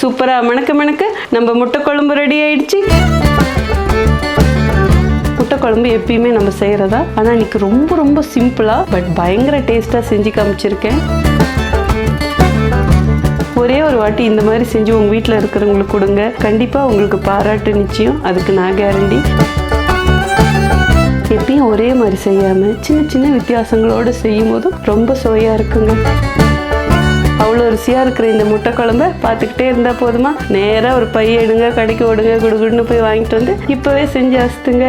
சூப்பராக மணக்க மணக்க. நம்ம முட்டை குழம்பு ரெடி ஆயிடுச்சு. முட்டை குழம்பு எப்பயுமே நம்ம செய்கிறதா ஆனால் இன்னைக்கு ரொம்ப ரொம்ப சிம்பிளாக பட் பயங்கர டேஸ்ட்டாக செஞ்சு காமிச்சிருக்கேன். ஒரே ஒரு வாட்டி இந்த மாதிரி செஞ்சு உங்கள் வீட்டில் இருக்கிறவங்களுக்கு கொடுங்க. கண்டிப்பாக உங்களுக்கு பாராட்டு நிச்சயம். அதுக்கு நான் கேரண்டி எப்பயும் ஒரே மாதிரி செய்யாமல் சின்ன சின்ன வித்தியாசங்களோடு செய்யும் போதும் ரொம்ப சுவையாக இருக்குங்க. அவ்வளோ ருசியாக இருக்கிற இந்த முட்டை குழம்ப பார்த்துக்கிட்டே இருந்தால் போதுமா? நேராக ஒரு பைய எடுங்க கடைக்கு ஓடுங்க குடுகுடுன்னு போய் வாங்கிட்டு வந்து இப்போவே செஞ்சு அசுத்துங்க.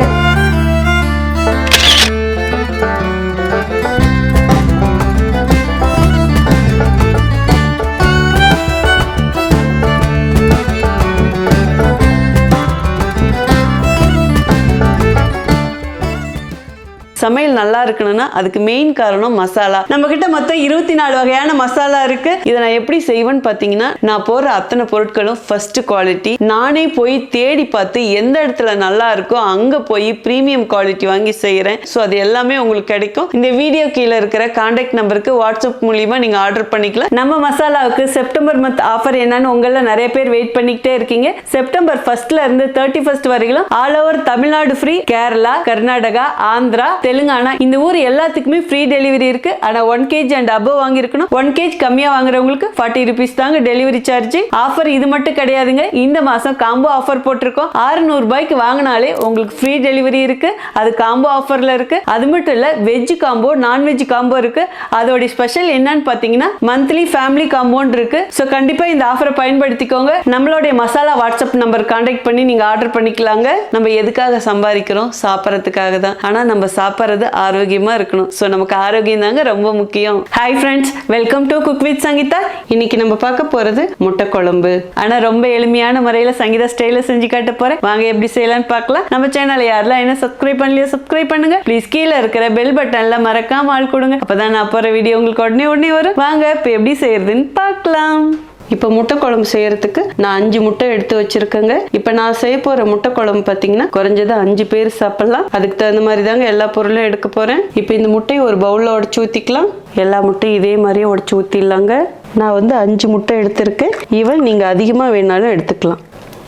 சமையல் நல்லா இருக்கணும்னா அதுக்கு மெயின் காரணம் மசாலா. நம்ம கிட்ட மொத்தம் இருபத்தி நாலு வகையான மசாலா இருக்கு. இதை நான் எப்படி செய்வேன்னு பார்த்தீங்கன்னா நான் போடுற அத்தனை பொருட்களும் ஃபர்ஸ்ட் குவாலிட்டி நானே போய் தேடி பார்த்து எந்த இடத்துல நல்லா இருக்கோ அங்க போய் ப்ரீமியம் குவாலிட்டி வாங்கி செய்யறேன் ஸோ அது எல்லாமே உங்களுக்கு கிடைக்கும். இந்த வீடியோ கீழே இருக்கிற கான்டாக்ட் நம்பருக்கு வாட்ஸ்அப் மூலியமா நீங்க ஆர்டர் பண்ணிக்கலாம். நம்ம மசாலாவுக்கு செப்டம்பர் மந்த் ஆஃபர் என்னன்னு உங்களில் நிறைய பேர் வெயிட் பண்ணிக்கிட்டே இருக்கீங்க. செப்டம்பர் ஃபர்ஸ்ட்ல இருந்து தேர்ட்டி ஃபர்ஸ்ட் வரைக்கும் all over Tamil Nadu free Kerala Karnataka Andhra Telangana இந்த ஊர் எல்லாத்துக்குமே ஃப்ரீ டெலிவரி இருக்கு. ஆனா ஒன் கேஜி அண்ட் அபவ் வாங்கியிருக்கணும். ஒன் கேஜ் கம்மியா வாங்குறவங்களுக்கு ஃபார்ட்டி ருபீஸ் தாங்க டெலிவரி சார்ஜ் ஆஃபர் இது மட்டும் கிடையாதுங்க. இந்த மாசம் காம்போ ஆஃபர் போட்டிருக்கோம். 600 ரூபாய்க்கு வாங்கினாலே உங்களுக்கு ஃப்ரீ டெலிவரி இருக்கு. அது காம்போ ஆஃபர்ல இருக்கு. அது மட்டும் இல்ல வெஜ் காம்போ நான்வெஜ் காம்போ இருக்கு. அதோட ஸ்பெஷல் என்னன்னு பாத்தீங்கன்னா மந்த்லி ஃபேமிலி காம்போன்னு இருக்கு. ஸோ கண்டிப்பா இந்த ஆஃபரை பயன்படுத்திக்கோங்க. நம்மளுடைய மசாலா வாட்ஸ்அப் நம்பர் கான்டாக்ட் பண்ணி நீங்க ஆர்டர் பண்ணிக்கலாங்க. நம்ம எதுக்காக சம்பாதிக்கிறோம்? சாப்பிட்றதுக்காக தான். ஆனா நம்ம சாப்பிட்றது ஆரோக்கியமாக இருக்கணும். ஸோ நமக்கு ஆரோக்கியம் தாங்க ரொம்ப முக்கியம். Hi friends welcome to cook with Sangeetha. இன்னைக்கு நம்ம பார்க்க போகிறது முட்டை குழம்பு. ஆனால் ரொம்ப எளிமையான முறையில் சங்கீதா ஸ்டைலில் செஞ்சு காட்ட போகிறேன் வாங்க எப்படி செய்யலாம்னு பார்க்கலாம். நம்ம சேனலை யாரெல்லாம் என்ன சப்ஸ்கிரைப் பண்ணலையோ சப்ஸ்கிரைப் பண்ணுங்க. ப்ளீஸ் கீழே இருக்கிற பெல் பட்டன்ல மறக்காம ஆள் கொடுங்க. அப்பதான் நான் போகிற வீடியோ உங்களுக்கு உடனே உடனே வரும். வாங்க இப்போ எப்படி செய்யறதுன்னு பார்க்கலாம். இப்போ முட்டை குழம்பு செய்யறதுக்கு நான் அஞ்சு முட்டை எடுத்து வச்சிருக்கேங்க. இப்போ நான் செய்ய போற முட்டை குழம்பு பார்த்தீங்கன்னா குறைஞ்சது அஞ்சு பேர் சாப்பிடலாம். அதுக்கு தகுந்த மாதிரி தாங்க எல்லா பொருளும் எடுக்க போறேன். இப்போ இந்த முட்டையை ஒரு பவுலில் உடச்சி ஊற்றிக்கலாம் எல்லா முட்டையும் இதே மாதிரியே உடச்சி ஊற்றிடலாங்க நான் வந்து அஞ்சு முட்டை எடுத்திருக்கேன். ஈவன் நீங்கள் அதிகமாக வேணாலும் எடுத்துக்கலாம்.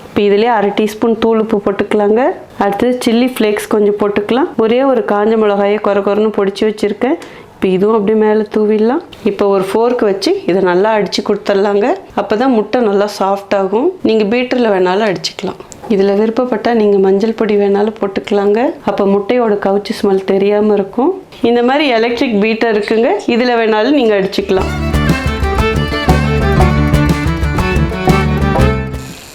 இப்போ இதுலேயே அரை டீஸ்பூன் தூள் உப்பு போட்டுக்கலாங்க. அடுத்தது சில்லி ஃப்ளேக்ஸ் கொஞ்சம் போட்டுக்கலாம். ஒரே ஒரு காஞ்ச மிளகாயை குறை குறைன்னு பொடிச்சு வச்சுருக்கேன். இப்போ இதுவும் அப்படியே மேலே தூவிடலாம். இப்போ ஒரு ஃபோர்க் வச்சு இதை நல்லா அடித்து கொடுத்துட்லாங்க. அப்போ தான் முட்டை நல்லா சாஃப்ட் ஆகும். நீங்கள் பீட்டரில் வேணாலும் அடிச்சுக்கலாம். இதில் விருப்பப்பட்டால் நீங்கள் மஞ்சள் பொடி வேணாலும் போட்டுக்கலாங்க. அப்போ முட்டையோட கவுச்சி ஸ்மெல் தெரியாமல் இருக்கும். இந்த மாதிரி எலக்ட்ரிக் பீட்டர் இருக்குங்க. இதில் வேணாலும் நீங்கள் அடிச்சுக்கலாம்.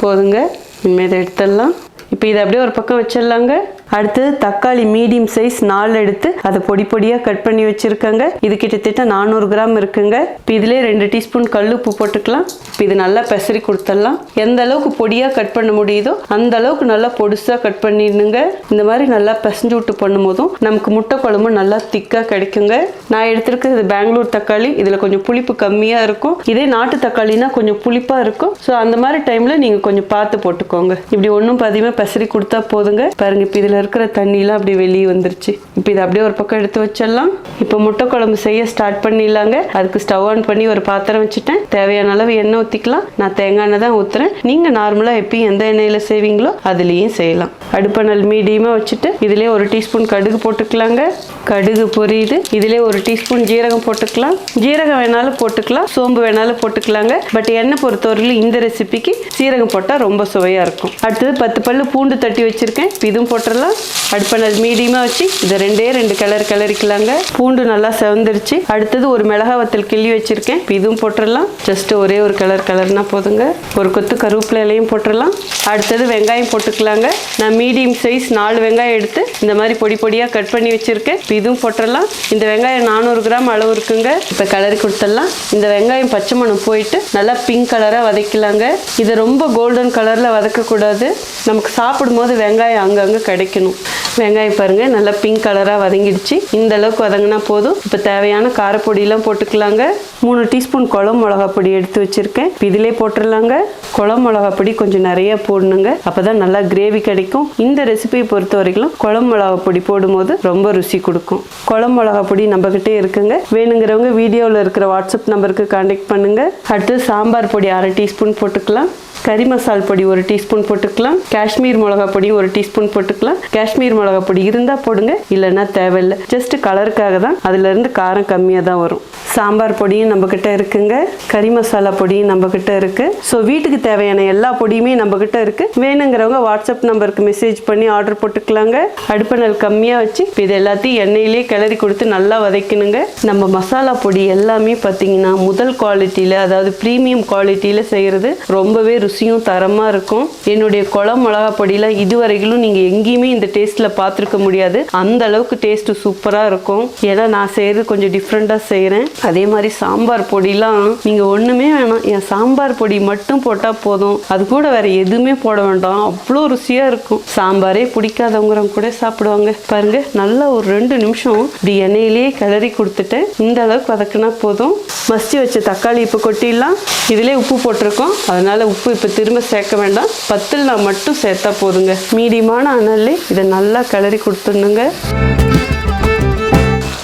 போதுங்க. இனிமேல் இதை எடுத்துடலாம். இப்போ இதை அப்படியே ஒரு பக்கம் வச்சிடலாங்க. அடுத்தது தக்காளி மீடியம் சைஸ் நாலு எடுத்து அதை பொடி பொடியாக கட் பண்ணி வச்சுருக்கேங்க. இது கிட்டத்தட்ட நானூறு கிராம் இருக்குங்க. இப்போ இதிலே ரெண்டு டீஸ்பூன் கல் உப்பு போட்டுக்கலாம். இப்போ இது நல்லா பெசரி கொடுத்துடலாம். எந்த அளவுக்கு பொடியாக கட் பண்ண முடியுதோ அந்த அளவுக்கு நல்லா பொடுசாக கட் பண்ணிடணுங்க. இந்த மாதிரி நல்லா பிசைஞ்சு விட்டு பண்ணும்போதும் நமக்கு முட்டை குழம்பு நல்லா திக்காக கிடைக்குங்க. நான் எடுத்திருக்கிறது பெங்களூர் தக்காளி. இதில் கொஞ்சம் புளிப்பு கம்மியாக இருக்கும். இதே நாட்டு தக்காளினா கொஞ்சம் புளிப்பாக இருக்கும். ஸோ அந்த மாதிரி டைமில் நீங்கள் கொஞ்சம் பார்த்து போட்டுக்கோங்க. இப்படி ஒன்றும் பதிவாக பெசரி கொடுத்தா போதுங்க. பாருங்க இப்போ இதில் இருக்கிற தண்ணியெலாம் அப்படியே வெளியே வந்துருச்சு. இப்போ இதை அப்படியே ஒரு பக்கம் எடுத்து வச்சிடலாம். இப்போ முட்டை குழம்பு செய்ய ஸ்டார்ட் பண்ணிடலாங்க. அதுக்கு ஸ்டவ் ஆன் பண்ணி ஒரு பாத்திரம் வச்சுட்டேன். தேவையான அளவு எண்ணெய் ஊற்றிக்கலாம் நான் தேங்காய் எண்ணெய் தான் ஊற்றுறேன் நீங்கள் நார்மலாக எப்பயும் எந்த எண்ணெயில் செய்வீங்களோ அதுலேயும் செய்யலாம். அடுப்பணல் மீடியமாக வச்சுட்டு இதிலே ஒரு டீஸ்பூன் கடுகு போட்டுக்கலாங்க. கடுகு பொரியுது. இதிலே ஒரு டீஸ்பூன் ஜீரகம் போட்டுக்கலாம். ஜீரகம் வேணாலும் போட்டுக்கலாம். சோம்பு வேணாலும் போட்டுக்கலாங்க. பட் எண்ணெய் பொறுத்தவரையில் இந்த ரெசிபிக்கு சீரகம் போட்டால் ரொம்ப சுவையாக இருக்கும். அடுத்தது பத்து பல்லு பூண்டு தட்டி வச்சுருக்கேன். இதுவும் போட்டுடலாம். அடுப்பை மீடியமாக வச்சு இதை ரெண்டே ரெண்டு கலர் கலரிக்கலாங்க பூண்டு நல்லா செவந்துருச்சு. அடுத்தது ஒரு மிளகா வத்தல் கிள்ளி வச்சிருக்கேன். இதுவும் போட்டுடலாம். ஜஸ்ட் ஒரே ஒரு கலர் கலர்னா போதுங்க. ஒரு கொத்து கருவேப்பிலை இலையும் போட்டுடலாம். அடுத்தது வெங்காயம் போட்டுக்கலாங்க. நான் மீடியம் சைஸ் நாலு வெங்காயம் எடுத்து இந்த மாதிரி பொடி பொடியாக கட் பண்ணி வச்சிருக்கேன். இதுவும் போட்டுடலாம். இந்த வெங்காயம் நானூறு கிராம் அளவு இருக்குங்க. இப்போ கலரி கொடுத்துடலாம். இந்த வெங்காயம் பச்சை மணம் போயிட்டு நல்லா பிங்க் கலராக வதக்கலாங்க. இதை ரொம்ப கோல்டன் கலரில் வதக்கக்கூடாது. நமக்கு சாப்பிடும்போது வெங்காயம் அங்கங்கே கிடைக்கும். வதக்கணும். வெங்காயம் பாருங்க நல்லா பிங்க் கலராக வதங்கிடுச்சு. இந்த அளவுக்கு வதங்கினா போதும். இப்போ தேவையான காரப்பொடியெல்லாம் போட்டுக்கலாங்க. மூணு டீஸ்பூன் குளம் மிளகா பொடி எடுத்து வச்சிருக்கேன். இப்போ இதிலே போட்டுடலாங்க. குளம் மிளகா பொடி கொஞ்சம் நிறைய போடணுங்க. அப்பதான் நல்லா கிரேவி கிடைக்கும். இந்த ரெசிபியை பொறுத்த வரைக்கும் குளம் மிளகா பொடி போடும்போது ரொம்ப ருசி கொடுக்கும். குழம்பு மிளகா பொடி நம்ம கிட்டே இருக்குங்க. வேணுங்கிறவங்க வீடியோவில் இருக்கிற வாட்ஸ்அப் நம்பருக்கு கான்டாக்ட் பண்ணுங்க. அடுத்து சாம்பார் பொடி அரை டீஸ்பூன் போட்டுக்கலாம். கறி மசால் பொடி ஒரு டீஸ்பூன் போட்டுக்கலாம். காஷ்மீர் மிளகா பொடி ஒரு டீஸ்பூன் போட்டுக்கலாம். காஷ்மீர் மிளகா பொடி இருந்தால் போடுங்க இல்லைன்னா தேவையில்லை. ஜஸ்ட் கலருக்காக தான். அதுலேருந்து காரம் கம்மியாக தான் வரும். சாம்பார் பொடியும் நம்மக்கிட்ட இருக்குங்க. கறி மசாலா பொடியும் நம்மக்கிட்ட இருக்குது ஸோ வீட்டுக்கு தேவையான எல்லா பொடியுமே நம்மக்கிட்ட இருக்குது வேணுங்கிறவங்க வாட்ஸ்அப் நம்பருக்கு மெசேஜ் பண்ணி ஆர்டர் போட்டுக்கலாங்க. அடுப்பணல் கம்மியாக வச்சு இது எல்லாத்தையும் எண்ணெயிலே கிளறி கொடுத்து நல்லா வதக்கணுங்க. நம்ம மசாலா பொடி எல்லாமே பார்த்தீங்கன்னா முதல் குவாலிட்டியில் அதாவது ப்ரீமியம் குவாலிட்டியில் செய்கிறது ரொம்பவே ருசி ருசியும் தரமாக இருக்கும். என்னுடைய குளம் மிளகா பொடியெலாம் இதுவரையிலும் நீங்கள் எங்கேயுமே இந்த டேஸ்ட்டில் பார்த்துருக்க முடியாது. அந்த அளவுக்கு டேஸ்ட்டு சூப்பராக இருக்கும். ஏன்னா நான் செய்கிறது கொஞ்சம் டிஃப்ரெண்ட்டாக செய்கிறேன் அதே மாதிரி சாம்பார் பொடிலாம் நீங்கள் ஒன்றுமே வேணாம். என் சாம்பார் பொடி மட்டும் போட்டால் போதும். அது கூட வேறு எதுவுமே போட வேண்டாம். அவ்வளோ ருசியாக இருக்கும். சாம்பாரே பிடிக்காதவங்கிறவங்க கூட சாப்பிடுவாங்க. பாருங்க நல்லா ஒரு ரெண்டு நிமிஷம் இப்படி எண்ணெயிலேயே கிளறி கொடுத்துட்டேன் இந்த அளவுக்கு வதக்குனா போதும். மசிச்சு வச்ச தக்காளி இப்போ கொட்டிடலாம். இதிலே உப்பு போட்டிருக்கோம். அதனால உப்பு இப்போ இப்போ திரும்ப சேர்க்க வேண்டாம். பத்தில் நான் மட்டும் சேர்த்தா போதுங்க. மீடியமான அனல்லே இதை நல்லா கிளறி கொடுத்துடணுங்க.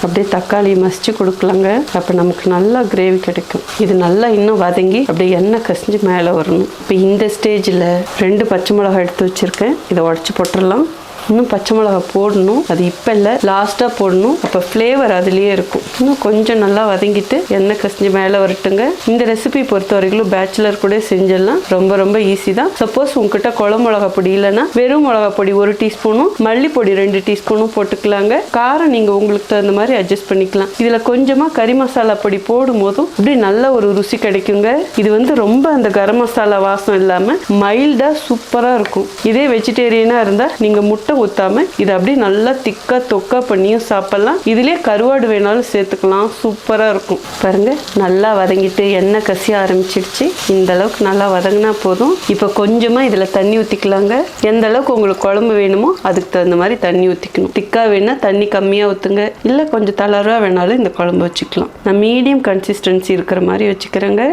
அப்படியே தக்காளி மசிச்சு கொடுக்கலாங்க. அப்போ நமக்கு நல்லா கிரேவி கிடைக்கும். இது நல்லா இன்னும் வதங்கி அப்படியே எண்ணெய் கசிஞ்சு மேலே வரணும். இப்போ இந்த ஸ்டேஜில் ரெண்டு பச்சை மிளகாய் எடுத்து வச்சுருக்கேன். இதை உடச்சி போட்டுடலாம். இன்னும் பச்சை மிளகா போடணும். அது இப்போ இல்லை லாஸ்ட்டாக போடணும். அப்போ ஃப்ளேவர் அதுலேயே இருக்கும். இன்னும் கொஞ்சம் நல்லா வதங்கிட்டு எண்ணெய் கசிஞ்சு மேலே வரட்டுங்க. இந்த ரெசிபி பொறுத்த வரைக்கும் பேச்சுலர் கூட செஞ்சிடலாம். ரொம்ப ரொம்ப ஈஸி தான். சப்போஸ் உங்ககிட்ட குளம் மிளகா பொடி இல்லைன்னா வெறும் மிளகா பொடி ஒரு டீஸ்பூனும் மல்லிப்பொடி ரெண்டு டீஸ்பூனும் போட்டுக்கலாங்க. காரம் நீங்கள் உங்களுக்கு தகுந்த மாதிரி அட்ஜஸ்ட் பண்ணிக்கலாம். இதில் கொஞ்சமாக கறி மசாலா பொடி போடும் போதும் அப்படியே நல்ல ஒரு ருசி கிடைக்குங்க. இது வந்து ரொம்ப அந்த கரம் மசாலா வாசம் இல்லாமல் மைல்டாக சூப்பராக இருக்கும். இதே வெஜிடேரியனாக இருந்தால் நீங்கள் முட்டை ஊற்றாம இதை அப்படியே நல்லா திக்கா தொக்கா பண்ணியும் சாப்பிட்லாம். இதுலேயே கருவாடு வேணாலும் சேர்த்துக்கலாம். சூப்பராக இருக்கும். பாருங்க நல்லா வதங்கிட்டு எண்ணெய் கசிய ஆரம்பிச்சிடுச்சு. இந்த அளவுக்கு நல்லா வதங்கினா போதும். இப்போ கொஞ்சமாக இதில் தண்ணி ஊற்றிக்கலாங்க எந்த அளவுக்கு உங்களுக்கு குழம்பு வேணுமோ அதுக்கு தகுந்த மாதிரி தண்ணி ஊற்றிக்கணும் திக்காக வேணால் தண்ணி கம்மியாக ஊற்றுங்க இல்லை கொஞ்சம் தளர்வாக வேணாலும் இந்த குழம்பு வச்சுக்கலாம். நான் மீடியம் கன்சிஸ்டன்சி இருக்கிற மாதிரி வச்சுக்கிறேங்க.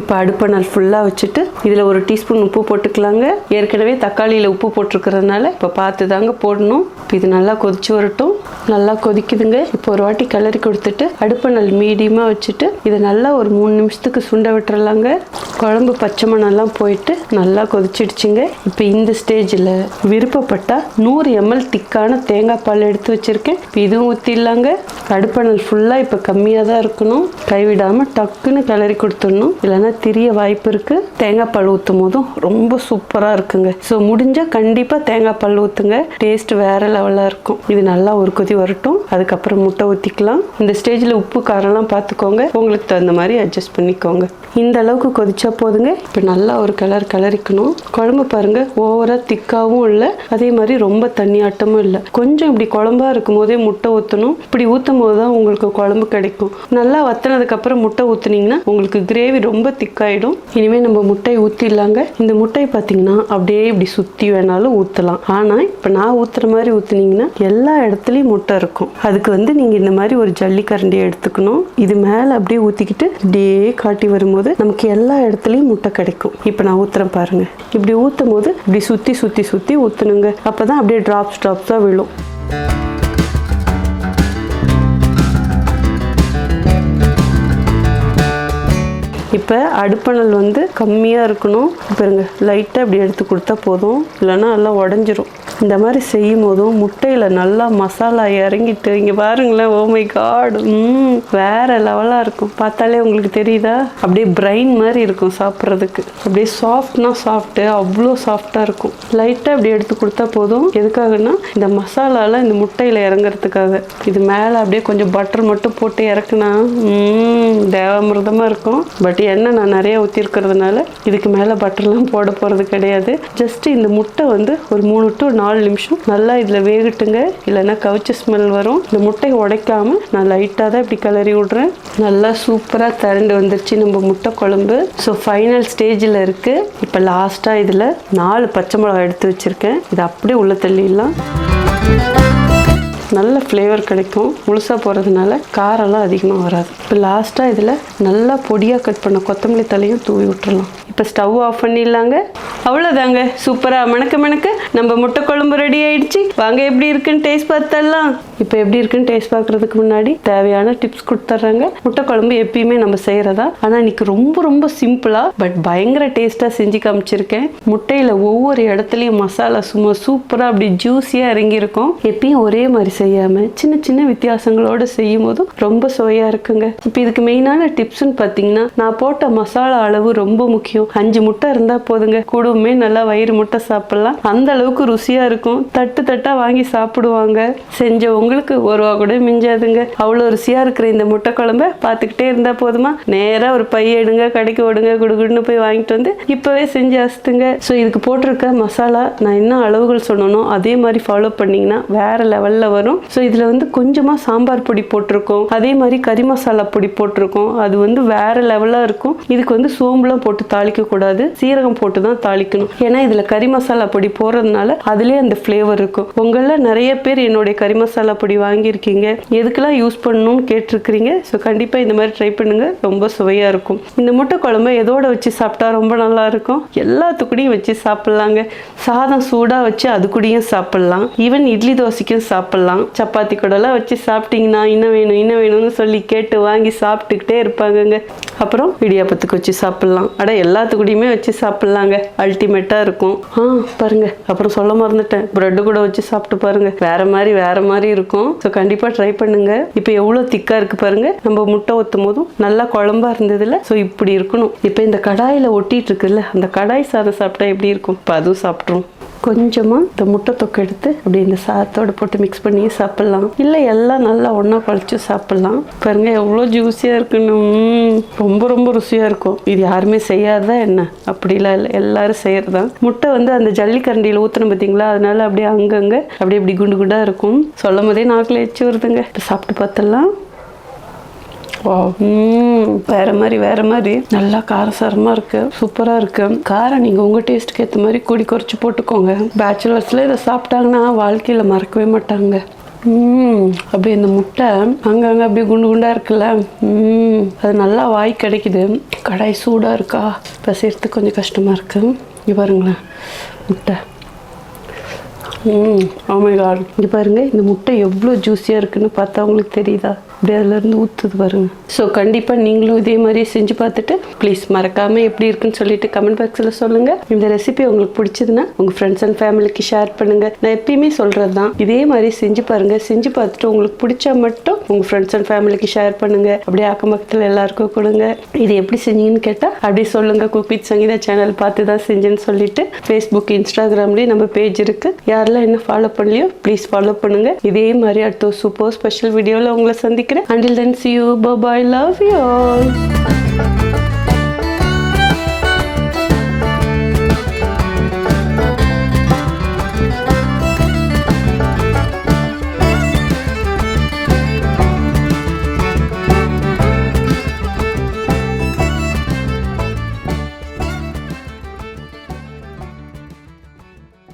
இப்போ அடுப்பணல் ஃபுல்லாக வச்சுட்டு இதில் ஒரு டீஸ்பூன் உப்பு போட்டுக்கலாங்க. ஏற்கனவே தக்காளியில் உப்பு போட்டிருக்கிறதுனால இப்போ பார்த்து தாங்க போடணும். இப்போ இது நல்லா கொதிச்சு வரட்டும். நல்லா கொதிக்குதுங்க. இப்போ ஒரு வாட்டி கிளறி கொடுத்துட்டு அடுப்பணல் மீடியமாக வச்சுட்டு இதை நல்லா ஒரு மூணு நிமிஷத்துக்கு சுண்ட விட்டுறலாங்க. குழம்பு பச்சை மணம்லாம் போயிட்டு நல்லா கொதிச்சிடுச்சுங்க. இப்போ இந்த ஸ்டேஜில் விருப்பப்பட்டால் நூறு எம்எல் திக்கான தேங்காய் பால் எடுத்து வச்சுருக்கேன். இப்போ இதுவும் ஊற்றிடலாங்க அடுப்பணல் ஃபுல்லாக இப்போ கம்மியாக தான் இருக்கணும். கைவிடாமல் டக்குன்னு கிளறி கொடுத்துடணும். இல்லைன்னா திரிய வாய்ப்பு இருக்குது தேங்காய் பால் ஊற்றும் போதும் ரொம்ப சூப்பராக இருக்குங்க. ஸோ முடிஞ்சால் கண்டிப்பாக தேங்காய் பால் ஊற்றுங்க டேஸ்ட் வேற லெவலாக இருக்கும். இது நல்லா ஒரு கொதி வரட்டும். அதுக்கப்புறம் முட்டை ஊற்றிக்கலாம் இந்த ஸ்டேஜில் உப்பு காரம்லாம் பார்த்துக்கோங்க உங்களுக்கு தகுந்த மாதிரி அட்ஜஸ்ட் பண்ணிக்கோங்க. இந்த அளவுக்கு கொதிச்சா போதுங்க. இப்போ நல்லா ஒரு கலர் கலரிக்கணும். குழம்பு பாருங்க. ஓவராக திக்காகவும் இல்லை. அதே மாதிரி ரொம்ப தண்ணியாட்டமும் இல்லை. கொஞ்சம் இப்படி குழம்பா இருக்கும் போதே முட்டை ஊற்றணும் இப்படி ஊற்றும் போது தான் உங்களுக்கு குழம்பு கிடைக்கும். நல்லா வத்தினதுக்கப்புறம் முட்டை ஊற்றுனீங்கன்னா உங்களுக்கு கிரேவி ரொம்ப திக்காயிடும் இனிமேல் நம்ம முட்டையை ஊற்றிடலாங்க இந்த முட்டையை பார்த்தீங்கன்னா அப்படியே இப்படி சுற்றி வேணாலும் ஊற்றலாம் ஆனால் இப்போ நான் ஊற்றுற மாதிரி ஊற்றுனீங்கன்னா எல்லா இடத்துலையும் முட்டை இருக்கும். அதுக்கு வந்து நீங்கள் இந்த மாதிரி ஒரு ஜல்லி கரண்டியை எடுத்துக்கணும். இது மேலே அப்படியே ஊற்றிக்கிட்டு இப்படியே காட்டி வரும்போது நமக்கு எல்லா இடத்துலையும் முட்டை கிடைக்கும். இப்போ நான் ஊற்றுறேன் பாருங்க. இப்படி ஊற்றும் போது இப்படி சுற்றி சுற்றி சுற்றி ஊற்றணுங்க அப்போ தான் அப்படியே ட்ராப்ஸ் ட்ராப்ஸாக விழும். இப்போ அடுப்பணல் வந்து கம்மியாக இருக்கணும். பாருங்க லைட்டாக இப்படி எடுத்து கொடுத்தா போதும். இல்லைன்னா எல்லாம் உடஞ்சிரும். இந்த மாதிரி செய்யும் போதும் முட்டையில் நல்லா மசாலா இறங்கிட்டு இங்கே பாருங்களேன் oh ஓமை காடு ம் வேற லெவலாக இருக்கும். பார்த்தாலே உங்களுக்கு தெரியுதா? அப்படியே பிரைன் மாதிரி இருக்கும் சாப்பிட்றதுக்கு. அப்படியே சாஃப்ட்னா சாஃப்ட்டு அவ்வளோ சாஃப்டாக இருக்கும். லைட்டாக அப்படி எடுத்து கொடுத்தா போதும். எதுக்காகன்னா இந்த மசாலாலாம் இந்த முட்டையில் இறங்குறதுக்காக. இது மேலே அப்படியே கொஞ்சம் பட்டர் மட்டும் போட்டு இறக்குனா தேவாமிரதமாக தேவாமிர்தமாக இருக்கும். பட் எண்ணெய் நான் நிறைய ஊற்றிருக்கிறதுனால இதுக்கு மேலே பட்டர்லாம் போட போகிறது கிடையாது. ஜஸ்ட் இந்த முட்டை வந்து ஒரு மூணு டு நாலு நாலு நிமிஷம். நல்லா இதில் வேகட்டுங்க. இல்லைன்னா கவுச்ச ஸ்மெல் வரும். இந்த முட்டையை உடைக்காமல் நான் லைட்டாக தான் இப்படி கிளறி விட்றேன். நல்லா சூப்பராக திரண்டு வந்துருச்சு நம்ம முட்டை குழம்பு. ஸோ ஃபைனல் ஸ்டேஜில் இருக்குது இப்போ லாஸ்ட்டாக இதில் நாலு பச்சை மிளகாய் எடுத்து வச்சுருக்கேன். இதை அப்படியே உள்ளே தள்ளிடலாம். நல்ல ஃப்ளேவர் கிடைக்கும். முழுசாக போகிறதுனால காரம்லாம் அதிகமாக வராது. இப்போ லாஸ்ட்டாக இதில் நல்லா பொடியாக கட் பண்ண கொத்தமல்லி தலையும் தூவி விட்டுறலாம். இப்போ ஸ்டவ் ஆஃப் பண்ணிடலாங்க. அவ்வளோதாங்க சூப்பராக மணக்க மணக்க நம்ம முட்டை குழம்பு ரெடி ஆயிடுச்சு. வாங்க எப்படி இருக்குன்னு டேஸ்ட் பார்த்தெல்லாம் இப்போ எப்படி இருக்குன்னு டேஸ்ட் பார்க்கறதுக்கு முன்னாடி தேவையான டிப்ஸ் கொடுத்துட்றாங்க. முட்டை குழம்பு எப்பயுமே நம்ம செய்கிறதா ஆனால் இன்னைக்கு ரொம்ப ரொம்ப சிம்பிளாக பட் பயங்கர டேஸ்ட்டாக செஞ்சு காமிச்சிருக்கேன். முட்டையில் ஒவ்வொரு இடத்துலையும் மசாலா சும்மா சூப்பராக அப்படி ஜூஸியாக இறங்கியிருக்கும். எப்பயும் ஒரே மாதிரி செய்யாமல் சின்ன சின்ன வித்தியாசங்களோடு செய்யும் போதும் ரொம்ப சுவையாக இருக்குங்க. இப்போ இதுக்கு மெயினான டிப்ஸ்னு பார்த்தீங்கன்னா நான் போட்ட மசாலா அளவு ரொம்ப முக்கியம். அஞ்சு முட்டை இருந்தால் போதுங்க. கூடவுமே நல்லா வயிறு முட்டை சாப்பிடலாம். அந்த அளவுக்கு ருசியாக இருக்கும். தட்டு தட்டாக வாங்கி சாப்பிடுவாங்க. செஞ்சவங்க உங்களுக்கு ஒரு ரூபா கூட மிஞ்சாதுங்க. அவ்வளோ ருசியாக இருக்கிற இந்த முட்டை குழம்ப பார்த்துக்கிட்டே இருந்தால் போதுமா? நேராக ஒரு பைய எடுங்க கடைக்கு ஓடுங்க குடுகுடுன்னு போய் வாங்கிட்டு வந்து இப்போவே செஞ்சு அசுத்துங்க. ஸோ இதுக்கு போட்டிருக்க மசாலா நான் என்ன அளவுகள் சொன்னனோ அதே மாதிரி ஃபாலோ பண்ணிங்கன்னா வேறு லெவலில் வரும். ஸோ இதில் வந்து கொஞ்சமாக சாம்பார் பொடி போட்டிருக்கோம். அதே மாதிரி கறி மசாலா பொடி போட்டிருக்கோம். அது வந்து வேறு லெவலாக இருக்கும். இதுக்கு வந்து சோம்புலாம் போட்டு தாளிக்கக்கூடாது சீரகம் போட்டு தான் தாளிக்கணும். ஏன்னா இதில் கறி மசாலா பொடி போடுறதுனால அதுலேயே அந்த ஃப்ளேவர் இருக்கும். உங்களில் நிறைய பேர் என்னுடைய கறி மசாலா பொடி வாங்கியிருக்கீங்க? எதுக்கெல்லாம் யூஸ் பண்ணணும்னு கேட்டிருக்கிறீங்க? ஸோ கண்டிப்பாக இந்த மாதிரி ட்ரை பண்ணுங்க. ரொம்ப சுவையாக இருக்கும். இந்த முட்டை குழம்பு எதோட வச்சு சாப்பிட்டா ரொம்ப நல்லா இருக்கும்? எல்லாத்துக்கூடையும் வச்சு சாப்பிட்லாங்க. சாதம் சூடாக வச்சு அது கூடயும் சாப்பிட்லாம். ஈவன் இட்லி தோசைக்கும் சாப்பிட்லாம். சப்பாத்தி கூடலாம் வச்சு சாப்பிட்டீங்கன்னா இன்னும் வேணும் இன்னும் வேணும்னு சொல்லி கேட்டு வாங்கி சாப்பிட்டுக்கிட்டே இருப்பாங்கங்க. அப்புறம் இடியாப்பத்துக்கு வச்சு சாப்பிட்லாம். அட எல்லாத்துக்கூடையுமே வச்சு சாப்பிட்லாங்க. அல்டிமேட்டாக இருக்கும். ஆ பாருங்க. அப்புறம் சொல்ல மறந்துட்டேன். ப்ரெட்டு கூட வச்சு சாப்பிட்டு பாருங்க. வேற மாதிரி வேற மாதிரி இருக்கும். இருக்கும். ஸோ கண்டிப்பாக ட்ரை பண்ணுங்க. இப்போ எவ்வளோ திக்காக இருக்கு பாருங்க. நம்ம முட்டை ஊற்றும் போதும் நல்லா குழம்பா இருந்ததுல. ஸோ இப்படி இருக்கணும். இப்போ இந்த கடாயில் ஒட்டிட்டு இருக்குல்ல அந்த கடாய் சாதம் சாப்பிட்டா எப்படி இருக்கும்? இப்போ அதுவும் சாப்பிட்ரும் கொஞ்சமாக இந்த முட்டை தொக்கு எடுத்து அப்படி இந்த சாதத்தோட போட்டு மிக்ஸ் பண்ணி சாப்பிட்லாம். இல்லை எல்லாம் நல்லா ஒன்றா குழச்சி சாப்பிட்லாம். பாருங்க எவ்வளோ ஜூஸியாக இருக்குன்னு. ரொம்ப ரொம்ப ருசியாக இருக்கும். இது யாருமே செய்யாததா என்ன? அப்படிலாம் இல்லை. எல்லாரும் செய்கிறது தான் முட்டை வந்து அந்த ஜல்லிக்கரண்டியில் ஊற்றணும் பார்த்தீங்களா அதனால அப்படியே அங்கங்கே அப்படியே இப்படி குண்டு குண்டாக இருக்கும். சொல்லும் போதே நாக்கில் எச்சு வருதுங்க. இப்போ சாப்பிட்டு பார்த்துடலாம். வேற மாதிரி வேற மாதிரி. நல்லா காரசாரமாக இருக்கு. சூப்பராக இருக்கு. காரம் நீங்கள் உங்கள் டேஸ்ட்டுக்கு ஏற்ற மாதிரி கூடி குறைச்சி போட்டுக்கோங்க. பேச்சுலர்ஸில் இதை சாப்பிட்டாங்கன்னா வாழ்க்கையில் மறக்கவே மாட்டாங்க. ம் அப்படியே இந்த முட்டை அங்கங்கே அப்படியே குண்டு குண்டாக இருக்குல்ல. ம் அது நல்லா வாய் கிடைக்குது. கடாய் சூடாக இருக்கா? பசிறதுக்கு கொஞ்சம் கஷ்டமாக இருக்கு. இங்கே பாருங்களேன் முட்டை. ம் oh ஆமை இங்கே பாருங்க இந்த முட்டை எவ்வளோ ஜூஸியாக இருக்குன்னு பார்த்தா உங்களுக்கு தெரியுதா? அப்படியே அதுலேருந்து ஊற்றுது பாருங்க. ஸோ கண்டிப்பாக நீங்களும் இதே மாதிரி செஞ்சு பார்த்துட்டு ப்ளீஸ் மறக்காமல் எப்படி இருக்குன்னு சொல்லிட்டு கமெண்ட் பாக்ஸில் சொல்லுங்கள் இந்த ரெசிபி உங்களுக்கு பிடிச்சதுன்னா உங்கள் ஃப்ரெண்ட்ஸ் அண்ட் ஃபேமிலிக்கு ஷேர் பண்ணுங்கள் நான் எப்பயுமே சொல்கிறது தான் இதே மாதிரி செஞ்சு பாருங்கள் செஞ்சு பார்த்துட்டு உங்களுக்கு பிடிச்சா மட்டும் உங்கள் ஃப்ரெண்ட்ஸ் அண்ட் ஃபேமிலிக்கு ஷேர் பண்ணுங்கள் அப்படியே அக்கம் பக்கத்தில் எல்லாருக்கும் கொடுங்க. இது எப்படி செஞ்சீங்கன்னு கேட்டால் அப்படியே சொல்லுங்கள் குக் வித் சங்கீதா சேனல் பார்த்து தான் செஞ்சேன்னு சொல்லிட்டு ஃபேஸ்புக் இன்ஸ்டாகிராம்லேயும் நம்ம பேஜ் இருக்குது யாரெல்லாம் என்ன ஃபாலோ பண்ணலையோ ப்ளீஸ் ஃபாலோ பண்ணுங்கள் இதே மாதிரி அடுத்த சூப்பர் ஸ்பெஷல் வீடியோவில் உங்களை മറക്കരുത് until then see you bye love you all